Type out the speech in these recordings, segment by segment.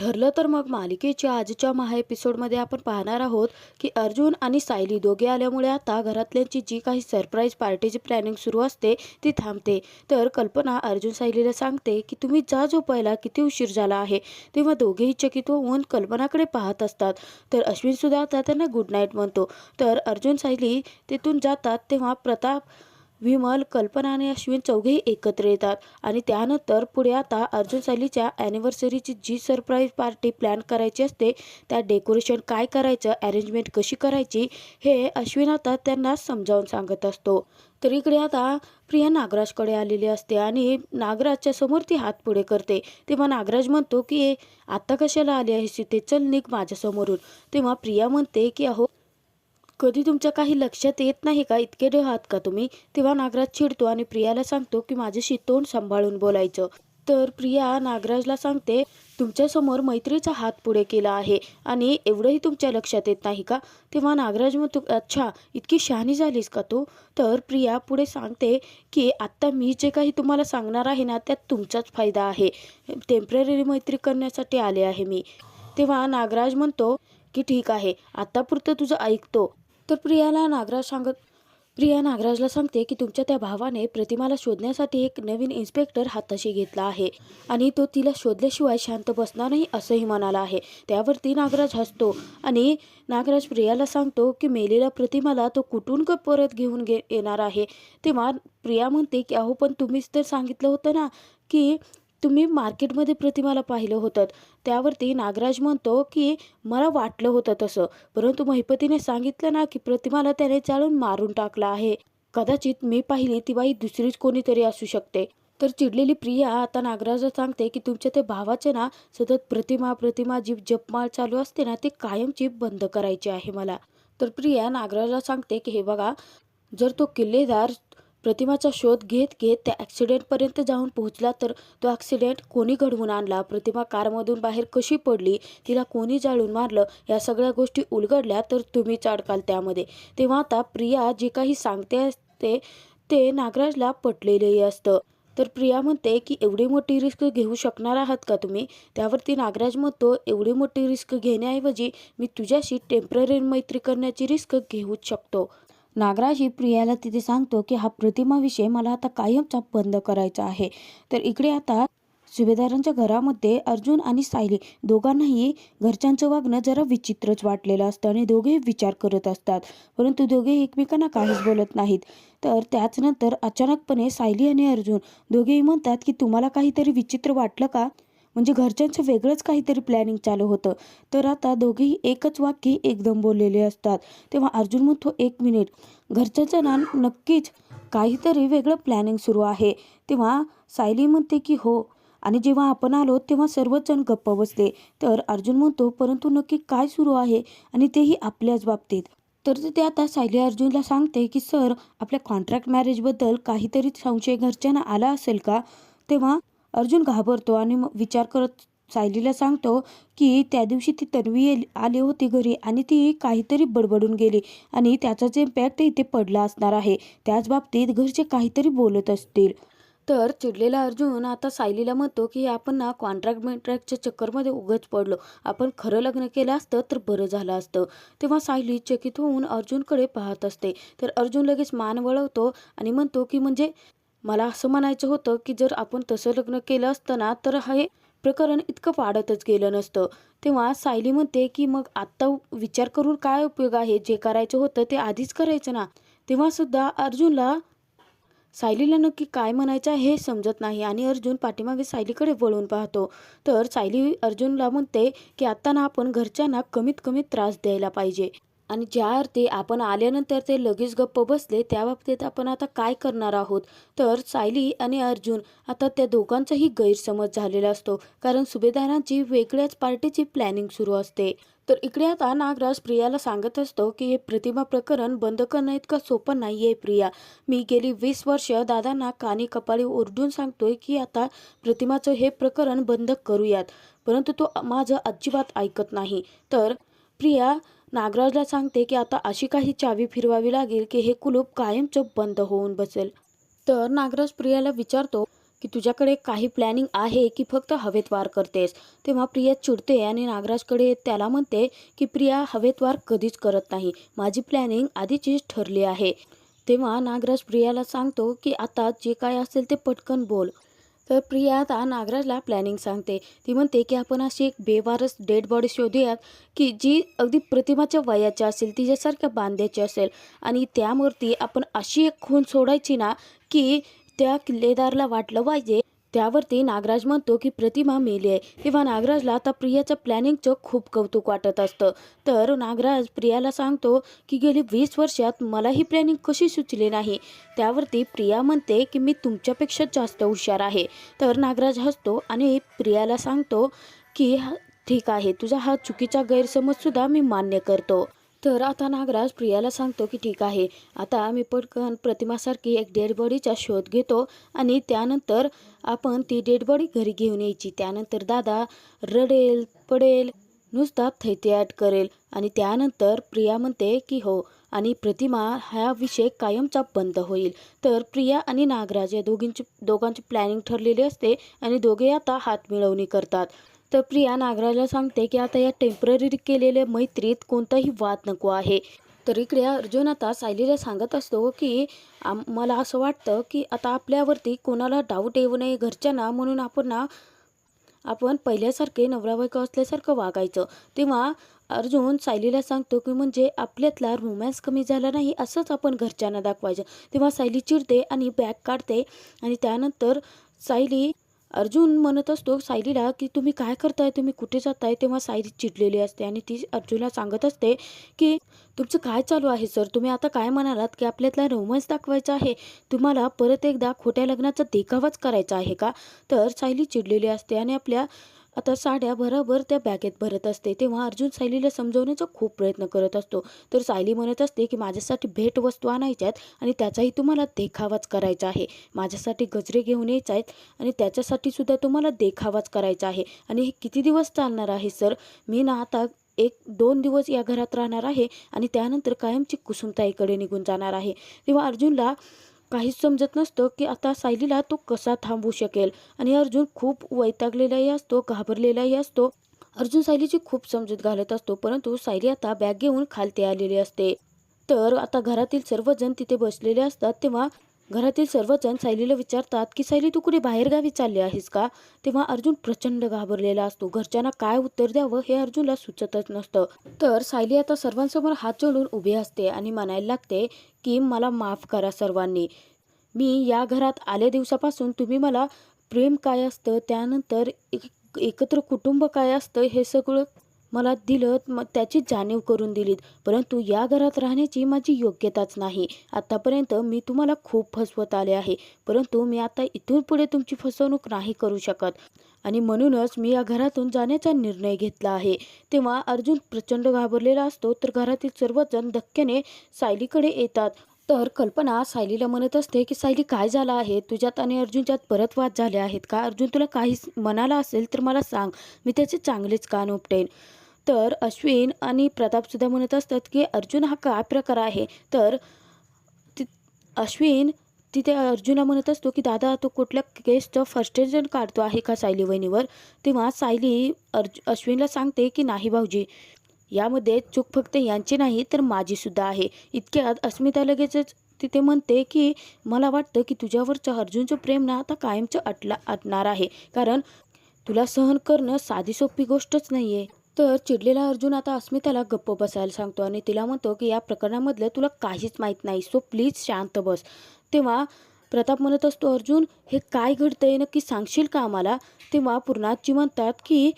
ठरलं तर मग मालिकेच्या आजच्या महा एपिसोडमध्ये आपण पाहणार आहोत की अर्जुन आणि सायली दोघे आल्यामुळे आता घरातल्यांची जी काही सरप्राईज पार्टीची प्लॅनिंग सुरू असते ती थांबते. तर कल्पना अर्जुन सायलीला सांगते की तुम्ही जा झोपायला किती उशीर झाला आहे? तेव्हा दोघेही चकित होऊन कल्पनाकडे पाहत असतात. तर अश्विनसुद्धा आता त्यांना गुड नाईट म्हणतो. तर अर्जुन सायली तिथून जातात तेव्हा प्रताप विमल कल्पना आणि अश्विन चौघेही एकत्र येतात. आणि त्यानंतर पुढे आता अर्जुन सायलीच्या ॲनिव्हर्सरीची जी सरप्राईज पार्टी प्लॅन करायची असते त्या डेकोरेशन काय करायचं अरेंजमेंट कशी करायची हे अश्विन आता त्यांना समजावून सांगत असतो. तर इकडे आता प्रिया नागराजकडे आलेली असते आणि नागराजच्या समोर ती हात पुढे करते. तेव्हा नागराज म्हणतो की आत्ता कशाला आली आहेस इथे? चल निघ माझ्यासमोरून. तेव्हा प्रिया म्हणते की अहो कधी तुमच्या काही लक्षात येत नाही का? इतके ढ आहात का तुम्ही? तेव्हा नागराज चिडतो आणि प्रियाला सांगतो की माझ्याशी तोंड सांभाळून बोलायचं. तर प्रिया नागराजला सांगते तुमच्यासमोर मैत्रीचा हात पुढे केला आहे आणि एवढंही तुमच्या लक्षात येत नाही का? तेव्हा नागराज म्हणतो अच्छा इतकी शहाणी झालीस का तू? तर प्रिया पुढे सांगते की आत्ता मी जे काही तुम्हाला सांगणार आहे ना त्यात तुमचाच फायदा आहे. टेंपररी मैत्री करण्यासाठी आले आहे मी. तेव्हा नागराज म्हणतो की ठीक आहे आत्तापुरतं तुझं ऐकतो. तर प्रियाला नागराज सांगत प्रिया नागराजला सांगते की तुमच्या त्या भावाने प्रतिमाला शोधण्यासाठी एक नवीन इन्स्पेक्टर हाताशी घेतला आहे आणि तो तिला शोधल्याशिवाय शांत बसणार नाही असंही म्हणाला आहे. त्यावरती नागराज हसतो आणि नागराज प्रियाला सांगतो की मेलेल्या प्रतिमाला तो कुठून क परत घेऊन गे येणार आहे? तेव्हा प्रिया म्हणते की अहो पण तुम्हीच तर सांगितलं होतं ना की तुम्ही मार्केटमध्ये प्रतिमाला पाहिलं होतं. त्यावरती नागराज म्हणतो की मला वाटलं होतं तसं. परंतु महिपतीने सांगितलं ना की प्रतिमाला त्याने चालून मारून टाकला आहे. कदाचित मी पाहिली ती बाई दुसरीच कोणीतरी असू शकते. तर चिडलेली प्रिया आता नागराज सांगते की तुमच्या ते भावाचे ना सतत प्रतिमा प्रतिमा जी जपमाळ चालू असते ना ते कायमची बंद करायची आहे मला. तर प्रिया नागराजला सांगते की हे बघा जर तो किल्लेदार प्रतिमाचा शोध घेत घेत त्या ॲक्सिडेंटपर्यंत जाऊन पोहोचला तर तो ॲक्सिडेंट कोणी घडवून आणला? प्रतिमा कारमधून बाहेर कशी पडली? तिला कोणी जाळून मारलं? या सगळ्या गोष्टी उलगडल्या तर तुम्ही चाडकाल त्यामध्ये. तेव्हा आता प्रिया जे काही सांगते असते ते नागराजला पटलेलंही असतं. तर प्रिया म्हणते की एवढी मोठी रिस्क घेऊ शकणार आहात का तुम्ही? त्यावरती नागराज म्हणतो एवढी मोठी रिस्क घेण्याऐवजी मी तुझ्याशी टेंपररी मैत्री करण्याची रिस्क घेऊच शकतो. नागराज ही प्रियाला तिथे सांगतो की हा प्रतिमाविषय मला आता कायमचा बंद करायचा आहे. तर इकडे आता सुभेदारांच्या घरामध्ये अर्जुन आणि सायली दोघांनाही घरच्यांचं वागणं जरा विचित्रच वाटलेलं असतं आणि दोघेही विचार करत असतात. परंतु दोघे एकमेकांना काहीच बोलत नाहीत. तर त्याचनंतर अचानकपणे सायली आणि अर्जुन दोघेही म्हणतात की तुम्हाला काहीतरी विचित्र वाटलं का? म्हणजे घरच्यांचं वेगळंच काहीतरी प्लॅनिंग चालू होतं. तर आता दोघेही एकच वाक्य एकदम बोललेले असतात. तेव्हा अर्जुन म्हणतो एक मिनिट घरच्यांचं ना नक्कीच काहीतरी वेगळं प्लॅनिंग सुरू आहे. तेव्हा सायली म्हणते की हो. आणि जेव्हा आपण आलो तेव्हा सर्वजण गप्प बसले. तर अर्जुन म्हणतो परंतु नक्की काय सुरू आहे आणि तेही आपल्याच बाबतीत. तर ते आता सायली अर्जुनला सांगते की सर आपल्या कॉन्ट्रॅक्ट मॅरेजबद्दल काहीतरी संशय घरच्यांना आला असेल का? तेव्हा अर्जुन घाबरतो आणि मग विचार करत सायलीला सांगतो की त्या दिवशी ती तन्वी आली होती घरी आणि ती काहीतरी बडबडून गेली आणि त्याचाच इम्पॅक्ट इथे पडला असणार आहे त्याच बाबतीत घरचे काहीतरी बोलत असतील. तर चिडलेला अर्जुन आता सायलीला म्हणतो की आपण ना कॉन्ट्रॅक्ट मेंट्रॅक्टच्या चक्करमध्ये उगच पडलो. आपण खरं लग्न केलं असतं तर बरं झालं असतं. तेव्हा सायली चकित होऊन अर्जुनकडे पाहत असते. तर अर्जुन लगेच मान वळवतो आणि म्हणतो की म्हणजे मला असं म्हणायचं होतं की जर आपण तसं लग्न केलं असतं ना तर हे प्रकरण इतकं वाढतच गेलं नसतं. तेव्हा सायली म्हणते की मग आत्ता विचार करून काय उपयोग आहे? जे करायचं होतं ते आधीच करायचं ना? तेव्हासुद्धा अर्जुनला सायलीला नक्की काय म्हणायचं हे समजत नाही आणि अर्जुन पाठीमागे सायलीकडे वळून पाहतो. तर सायली अर्जुनला म्हणते की आत्ता ना आपण घरच्यांना कमीत कमी त्रास द्यायला पाहिजे. आणि ज्या अर्थी आपण आल्यानंतर ते लगेच गप्प बसले त्या बाबतीत आपण आता काय करणार आहोत? तर सायली आणि अर्जुन आता त्या दोघांचाही गैरसमज झालेला असतो. कारण सुभेदारांची वेगळ्याच पार्टीची प्लॅनिंग सुरू असते. तर इकडे आता नागराज प्रियाला सांगत असतो की हे प्रतिमा प्रकरण बंद करणं इतकं सोपं नाही आहे प्रिया. मी गेली वीस वर्ष दादांना कानी कपाळी ओरडून सांगतोय की आता प्रतिमाचं हे प्रकरण बंद करूयात. परंतु तो माझं अजिबात ऐकत नाही. तर प्रिया नागराजला सांगते की आता अशी काही चावी फिरवावी लागेल की हे कुलूप कायमचं बंद होऊन बसेल. तर नागराज प्रियाला विचारतो की तुझ्याकडे काही प्लॅनिंग आहे की फक्त हवेत वार करतेस? तेव्हा प्रिया चिडते आणि नागराजकडे त्याला म्हणते की प्रिया हवेत वार कधीच करत नाही. माझी प्लॅनिंग आधीचीच ठरली आहे. तेव्हा नागराज प्रियाला सांगतो की आता जे काय असेल ते पटकन बोल. तर प्रिया आता नागराजला प्लॅनिंग सांगते. ती म्हणते की आपण अशी एक बेवारस डेड बॉडी शोधूयात की जी अगदी प्रतिमाच्या वयाची असेल तिच्यासारख्या बांध्याची असेल. आणि त्यावरती आपण अशी एक खून सोडायची ना की त्या किल्लेदारला वाटलं पाहिजे. त्यावरती नागराज म्हणतो की प्रतिमा मेली आहे. तेव्हा नागराजला आता प्रियाच्या प्लॅनिंगचं खूप कौतुक वाटत असतं. तर नागराज प्रियाला सांगतो की गेली वीस वर्षात मला ही प्लॅनिंग कशी सुचली नाही? त्यावरती प्रिया म्हणते की मी तुमच्यापेक्षा जास्त हुशार आहे. तर नागराज हसतो आणि प्रियाला सांगतो की ठीक आहे. तुझा हा चुकीचा गैरसमजसुद्धा मी मान्य करतो. तर आता नागराज प्रियाला सांगतो की ठीक आहे. आता मी पटकन प्रतिमासारखी एक डेड बॉडीचा शोध घेतो आणि त्यानंतर आपण ती डेड बॉडी घरी घेऊन यायची. त्यानंतर दादा रडेल पडेल नुसता थैत्याट करेल आणि त्यानंतर प्रिया म्हणते की हो आणि प्रतिमा हा विषय कायमचा बंद होईल. तर प्रिया आणि नागराज या दोघींची दोघांची प्लॅनिंग ठरलेली असते आणि दोघे आता हात मिळवणी करतात. तर प्रिया नागराजला सांगते की आता या टेंपररी केलेल्या मैत्रीत कोणताही वाद नको आहे. तर इकडे अर्जुन आता सायलीला सांगत असतो की मला असं वाटतं की आता आपल्यावरती कोणाला डाऊट येऊ नये घरच्यांना म्हणून आपण ना आपण पहिल्यासारखे नवरा बायको असल्यासारखं वागायचं. तेव्हा अर्जुन सायलीला सांगतो की म्हणजे आपल्यातला रोमॅन्स कमी झाला नाही असंच आपण घरच्यांना दाखवायचं. तेव्हा सायली चिडते आणि बॅग काढते आणि त्यानंतर सायली अर्जुन म्हणत असतो सायलीला की तुम्ही काय करताय? तुम्ही कुठे जाताय? तेव्हा सायली चिडलेली असते आणि ती अर्जुनला सांगत असते की तुमचं काय चालू आहे सर? तुम्ही आता काय म्हणालात की आपल्यातला रोमन्स दाखवायचा आहे? तुम्हाला परत एकदा खोट्या लग्नाचा देखावाच करायचा आहे का? तर सायली चिडलेली असते आणि आपल्या आता साड्या भराभर त्या बॅगेत भरत असते. तेव्हा अर्जुन सायलीला समजवण्याचा खूप प्रयत्न करत असतो. तर सायली म्हणत असते की माझ्यासाठी भेटवस्तू आहेत आणि त्याचाही तुम्हाला देखावाच करायचा आहे. माझ्यासाठी गजरे घेऊन यायचे आहेत आणि त्याच्यासाठी सुद्धा तुम्हाला देखावाच करायचा आहे. आणि हे किती दिवस चालणार आहे सर? मी ना आता एक दोन दिवस या घरात राहणार आहे आणि त्यानंतर कायमची कुसुमताईकडे निघून जाणार आहे. तेव्हा अर्जुनला काहीच समजत नसतं की आता सायलीला तो कसा थांबवू शकेल. आणि अर्जुन खूप वैतागलेलाही असतो घाबरलेलाही असतो. अर्जुन सायलीची खूप समजूत घालत असतो परंतु सायली आता बॅग घेऊन खालती आलेली असते. तर आता घरातील सर्वजण तिथे बसलेले असतात तेव्हा घरातील सर्वजण सायलीला विचारतात की सायली तू कुठे बाहेरगावी चालली आहेस का? तेव्हा अर्जुन प्रचंड घाबरलेला असतो. घरच्यांना काय उत्तर द्यावं हे अर्जुनला सुचतच नसतं. तर सायली आता सर्वांसमोर हात जोडून उभी असते आणि म्हणायला लागते की मला माफ करा सर्वांनी. मी या घरात आल्या दिवसापासून तुम्ही मला प्रेम काय असतं? त्यानंतर एक एकत्र कुटुंब काय असतं? हे सगळं मला दिलं मग त्याची जाणीव करून दिलीत. परंतु या घरात राहण्याची माझी योग्यताच नाही. आत्तापर्यंत मी तुम्हाला खूप फसवत आले आहे. परंतु मी आता इथून पुढे तुमची फसवणूक नाही करू शकत. आणि म्हणूनच मी या घरातून जाण्याचा निर्णय घेतला आहे. तेव्हा अर्जुन प्रचंड घाबरलेला असतो तर घरातील सर्वजण धक्क्याने सायलीकडे येतात. तर कल्पना सायलीला म्हणत असते की सायली काय झालं आहे? तुझ्यात आणि अर्जुनच्यात परत वाद झाले आहेत का? अर्जुन तुला काही मनाला असेल तर मला सांग. मी त्याचे चांगलेच कान उपटेन. तर अश्विन आणि प्रतापसुद्धा म्हणत असतात की अर्जुन हा काय प्रकार आहे? तर ति अश्विन तिथे अर्जुना म्हणत असतो की दादा तो कुठल्या केसचं फर्स्टेजन काढतो आहे का सायली वहिनीवर? तेव्हा सायली अर्ज अश्विनला सांगते की नाही भाऊजी यामध्ये चूक फक्त यांची नाही तर माझीसुद्धा आहे. इतक्यात अस्मिता लगेचच तिथे म्हणते की मला वाटतं की तुझ्यावरचं अर्जुनचं प्रेम ना आता कायमचं अटला अटणार आहे. कारण तुला सहन करणं साधी सोपी गोष्टच नाही आहे तर चिडलेला अर्जुन आता अस्मिताला गप्प बसायला सांगतो आणि तिला म्हणतो की या प्रकरणामधलं तुला काहीच माहीत नाही सो प्लीज शांत बस. तेव्हा प्रताप म्हणत असतो अर्जुन हे काय घडतंय? नक्की सांगशील का आम्हाला? तेव्हा पूर्णाजी म्हणतात की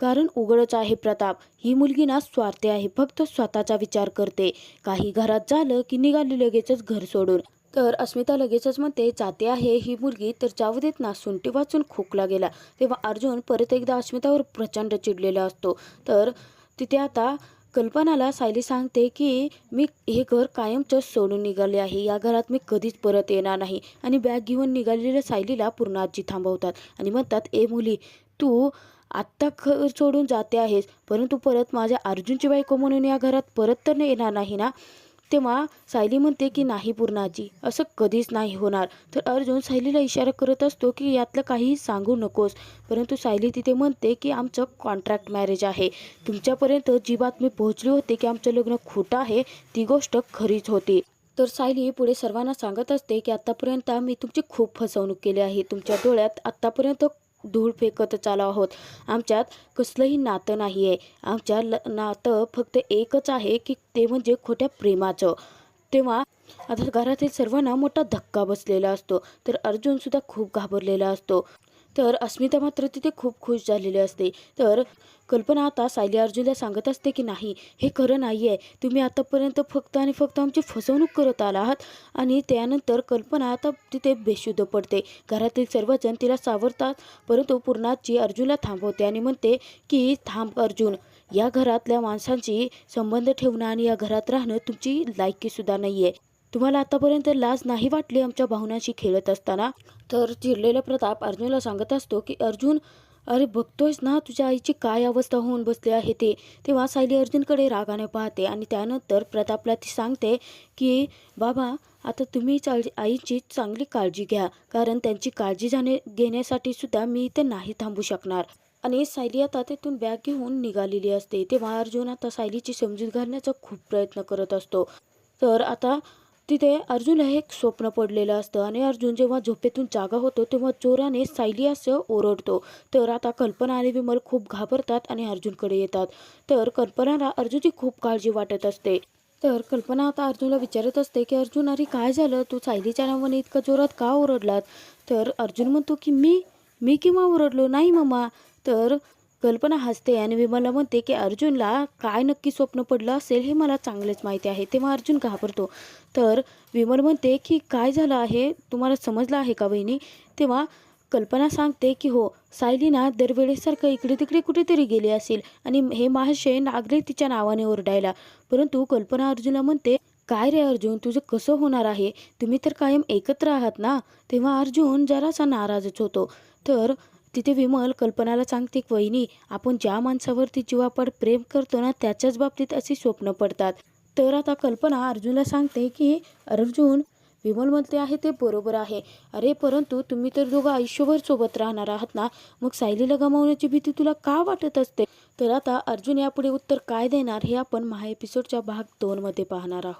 कारण उघडच आहे प्रताप. ही मुलगी ना स्वार्थी आहे. फक्त स्वतःचा विचार करते. काही घरात झालं की निघाली लगेचच घर सोडून. तर अस्मिता लगेचच म्हणते जाते आहे ही मुलगी तर जाऊ देत ना. सुंटी वाचून खोकला गेला. तेव्हा अर्जुन परत एकदा अस्मितावर प्रचंड चिडलेला असतो. तर तिथे आता कल्पनाला सायली सांगते की मी हे घर कायमचं सोडून निघाले आहे. या घरात मी कधीच परत येणार नाही. आणि बॅग घेऊन निघालेल्या सायलीला पूर्ण आजी थांबवतात आणि म्हणतात ए मुली तू आत्ता घर सोडून जाते आहेस परंतु परत माझ्या अर्जुनची बायको म्हणून या घरात परत तर येणार नाही ना? तेव्हा सायली म्हणते की नाही पूर्णाजी असं कधीच नाही होणार. तर अर्जुन सायलीला इशारा करत असतो की यातलं काहीही सांगू नकोस. परंतु सायली तिथे म्हणते की आमचं कॉन्ट्रॅक्ट मॅरेज आहे. तुमच्यापर्यंत जी बातमी पोहोचली होती की आमचं लग्न खोटं आहे ती गोष्ट खरीच होती. तर सायली पुढे सर्वांना सांगत असते की आत्तापर्यंत आम्ही तुमची खूप फसवणूक केली आहे. तुमच्या डोळ्यात आत्तापर्यंत धूळ फेकतच आलो आहोत. आमच्यात कसलंही नातं नाही आहे आमच्या ल नातं फक्त एकच आहे की ते म्हणजे खोट्या प्रेमाचं. तेव्हा आता घरातील सर्वांना मोठा धक्का बसलेला असतो. तर अर्जुनसुद्धा खूप घाबरलेला असतो. तर अस्मिता मात्र तिथे खूप खुश झालेली असते. तर कल्पना आता सायली अर्जुनला सांगत असते की नाही हे खरं नाही आहे तुम्ही आतापर्यंत फक्त आणि फक्त आमची फसवणूक करत आला आहात आणि त्यानंतर कल्पना आता तिथे बेशुद्ध पडते. घरातील सर्वजण तिला सावरतात परंतु पूर्णाची अर्जुनला थांबवते आणि म्हणते की थांब अर्जुन. या घरातल्या माणसांची संबंध ठेवणं आणि या घरात राहणं तुमची लायकीसुद्धा नाही आहे तुम्हाला आतापर्यंत लाज नाही वाटली आमच्या भावनाशी खेळत असताना? तर चिरलेला प्रताप अर्जुनला सांगत असतो की अर्जुन अरे बघतोयस ना तुझ्या आईची काय अवस्था होऊन बसली आहे ते? तेव्हा सायली अर्जुनकडे रागाने पाहते आणि त्यानंतर प्रतापला ती सांगते की बाबा आता तुम्ही आईची चांगली काळजी घ्या कारण त्यांची काळजी जाणे घेण्यासाठी सुद्धा मी इथे नाही थांबू शकणार. आणि सायली आता तिथून बॅग घेऊन निघालेली असते. तेव्हा अर्जुन आता सायलीची समजूत घालण्याचा खूप प्रयत्न करत असतो. तर आता तिथे अर्जुनला एक स्वप्न पडलेलं असतं आणि अर्जुन जेव्हा झोपेतून जागा होतो तेव्हा चोराने सायली असं ओरडतो. तर आता कल्पना आणि विमल खूप घाबरतात आणि अर्जुनकडे येतात. तर कल्पनाला अर्जुनची खूप काळजी वाटत असते. तर कल्पना आता अर्जुनला विचारत असते की अर्जुन अरे काय झालं? तू सायलीच्या नावाने इतका जोरात का ओरडलात तर अर्जुन म्हणतो की मी मी केव्हा ओरडलो? नाही मम्मा तर कल्पना हसते आणि विमलला म्हणते की अर्जुनला काय नक्की स्वप्न पडलं असेल हे मला चांगलेच माहिती आहे. तेव्हा अर्जुन घाबरतो. तर विमल म्हणते की काय झालं आहे? तुम्हाला समजलं आहे का वहिनी तेव्हा कल्पना सांगते की हो सायलीना दरवेळेसारखं इकडे तिकडे कुठेतरी गेली असेल आणि हे महाशय नागरे तिच्या नावाने ओरडायला. परंतु कल्पना अर्जुनला म्हणते काय रे अर्जुन तुझं कसं होणार आहे? तुम्ही तर कायम एकत्र आहात ना? तेव्हा अर्जुन जरासा नाराजच होतो. तर तिथे विमल कल्पनाला सांगते वहिनी आपण ज्या माणसावरती जीवापाड प्रेम करतो ना त्याच्याच बाबतीत अशी स्वप्न पडतात. तर आता कल्पना अर्जुनला सांगते की अर्जुन विमल म्हणते आहे ते बरोबर आहे. अरे परंतु तुम्ही तर दोघं आयुष्यभर सोबत राहणार आहात ना मग सायलीला गमावण्याची भीती तुला का वाटत असते? तर आता अर्जुन यापुढे उत्तर काय देणार हे आपण महा एपिसोडच्या भाग दोनमध्ये पाहणार आहोत.